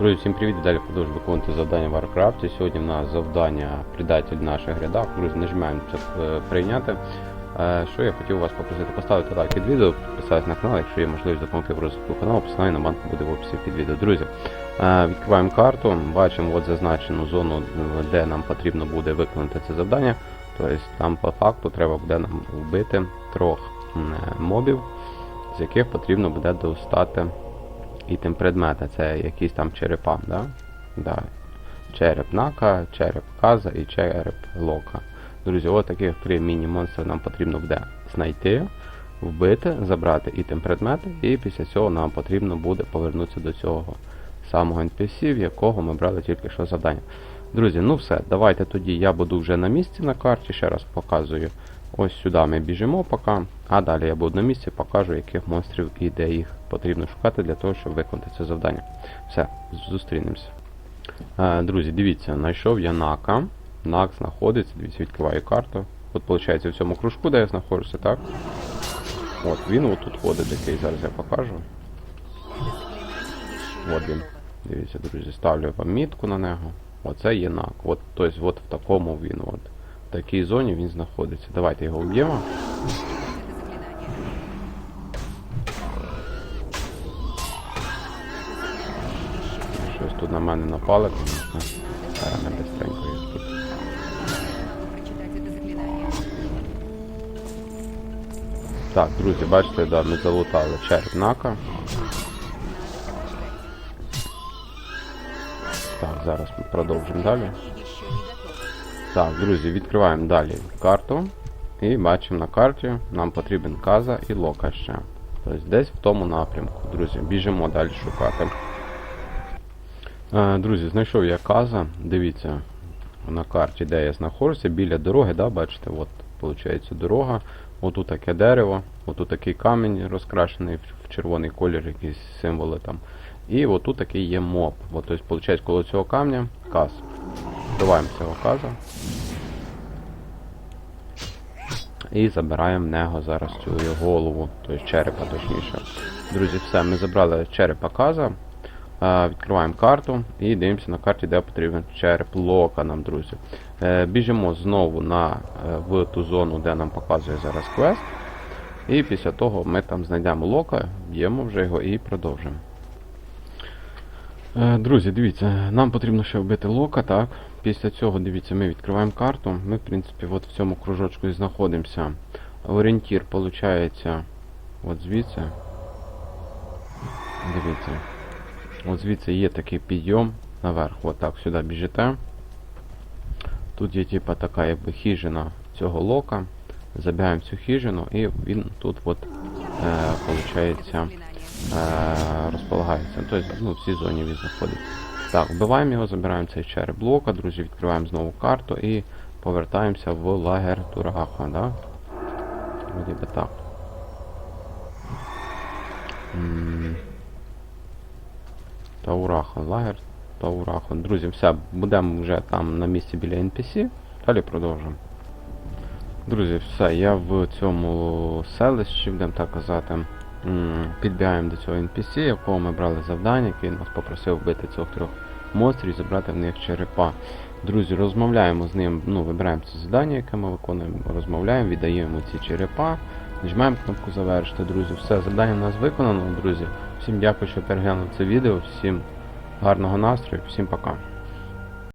Друзі, всім привіт! Далі продовжую виконувати завдання в Warcraft. Сьогодні в нас завдання предатель наших рядах. Друзі, нажимаємо е, прийняти. Е, Що я хотів вас попросити поставити лайк під відео, підписатися на канал, якщо є можливість допомогти в розвитку каналу, посилання на банку буде в описі під відео. Друзі, е, відкриваємо карту, бачимо от зазначену зону, де нам потрібно буде виконати це завдання. Тобто там по факту треба буде нам вбити трьох мобів, з яких потрібно буде достати і тим предмети, це якісь там черепа, да? Да. Череп нака, череп каза і череп лока. Друзі, от таких три міні-монстри нам потрібно буде знайти, вбити, забрати і тим предмети, і після цього нам потрібно буде повернутися до цього самого NPC, в якого ми брали тільки що завдання. Друзі, ну все, давайте тоді я буду вже на місці на карті, ще раз показую. Ось сюди ми біжимо поки, а далі я буду на місці, покажу, яких монстрів і де їх потрібно шукати для того, щоб виконати це завдання. Все, зустрінемося. Е, друзі, дивіться, знайшов я Нака. Нак знаходиться, дивіться, відкриваю карту. От, виходить, в цьому кружку, де я знаходжуся, так? От, він отут ходить, який зараз я покажу. От він. Дивіться, друзі, ставлю вам мітку на нього. Оце є Нак. От, тобто, от в такому він. От. В такій зоні він знаходиться. Давайте його вб'ємо. Щось тут на мене напали, звісно. Зараз быстренько їх тут. Так, друзі, бачите, да, ми залутали череп нака. Так, зараз ми продовжимо далі. Так, друзі, відкриваємо далі карту. І бачимо на карті, нам потрібен каза і лока ще. Тобто десь в тому напрямку. Друзі, біжимо далі шукати. Е, друзі, знайшов я каза. Дивіться на карті, де я знаходжуся, біля дороги, да, бачите, от виходить дорога. Отут таке дерево, отут такий камінь розкрашений в червоний колір, якісь символи там. І отут такий є моб. От, тобто, виходить, коло цього камня каз. Вбиваємо цього каза. І забираємо в зараз цю голову, тобто черепа точніше. Друзі, все, ми забрали черепа каза. Е, Відкриваємо карту і дивимося на карті, де потрібен череп лока нам, друзі. Е, Біжимо знову на, е, в ту зону, де нам показує зараз квест. І після того ми там знайдемо лока, б'ємо вже його і продовжимо. Е, Друзі, дивіться, нам потрібно ще вбити лока, так. Після цього, дивіться, ми відкриваємо карту. Ми, в принципі, от в цьому кружочку і знаходимося. Орієнтір, виходить, от звідси. Дивіться. От звідси є такий підйом наверх. От так сюди біжите. Тут є типа така якби хижина цього лока. Забігаємо цю хижину і він тут от, е, розполагається. Тобто, ну, в цій зоні він знаходиться. Так, вбиваємо його, забираємо цей череп блока, друзі, відкриваємо знову карту і повертаємося в лагер Тураха, да? Вроді би так. Таурахон, лагер Таурахон. Друзі, все, будемо вже там на місці біля NPC. Далі продовжимо. Друзі, все, я в цьому селищі, будемо так казати, підбігаємо до цього NPC, якого ми брали завдання, який нас попросив вбити цих трьох монстрів і забрати в них черепа. Друзі, розмовляємо з ним, ну, вибираємо це завдання, яке ми виконуємо, розмовляємо, віддаємо ці черепа, нажимаємо кнопку завершити, друзі. Все, завдання у нас виконано, друзі. Всім дякую, що переглянули це відео, всім гарного настрою, всім пока.